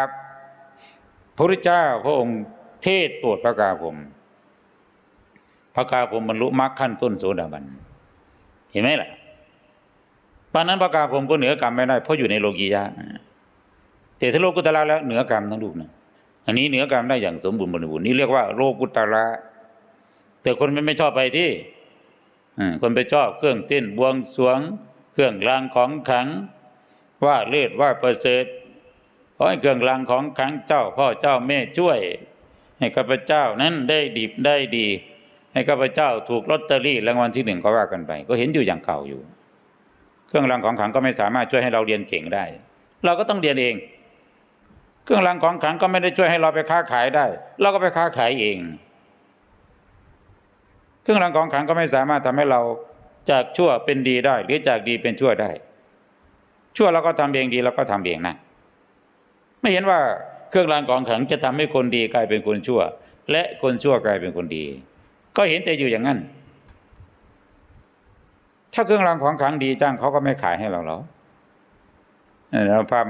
ครับพระพุทธเจ้าพระองค์เทศโปรดพระกาผมพระกาผมบรรลุมรรคขั้นต้นโสดาบัน เห็นไหมล่ะตอนนั้นพระกาผมก็เหนือกรรมไม่ได้ เพราะอยู่ในโลกียะแต่ถ้าโลกุตระแล้วเหนือกรรมทั้งลูกนะอันนี้เหนือกรรมได้อย่างสมบูรณ์บริบูรณ์นี่เรียกว่าโลกุตระแต่คนมันไม่ชอบไปที่อคนไปชอบเครื่องเส้นบวงสรวง เครื่องรางของขลังว่าเลิศว่าประเสริฐ ขอให้เครื่องรางของขังเจ้า พ่อเจ้าแม่ช่วย ให้ข้าพเจ้านั้นได้ดีได้ดี ให้ข้าพเจ้าถูกลอตเตอรี่รางวัลที่หนึ่งก็ว่ากันไป ก็เห็นอยู่อย่างเก่าอยู่ เครื่องรางของขังก็ไม่สามารถช่วยให้เราเรียนเก่งได้ เราก็ต้องเรียนเอง เครื่องรางของขังก็ไม่ได้ช่วยให้เราไปค้าขายได้ เราก็ไปค้าขายเอง เครื่องรางของขังก็ไม่สามารถทำให้เราจากชั่วเป็นดีได้ หรือจากดีเป็นชั่วได้ ชั่วเราก็ทำเองดีเราก็ทำเองนะ ไม่เห็นว่าเครื่องรางของขลังจะทำให้คนดีกลายเป็นคนชั่ว และคนชั่วกลายเป็นคนดี ก็เห็นแต่อยู่อย่างนั้น ถ้าเครื่องรางของขลังดีจ้างเขาก็ไม่ขายให้เราหรอกเราภาพ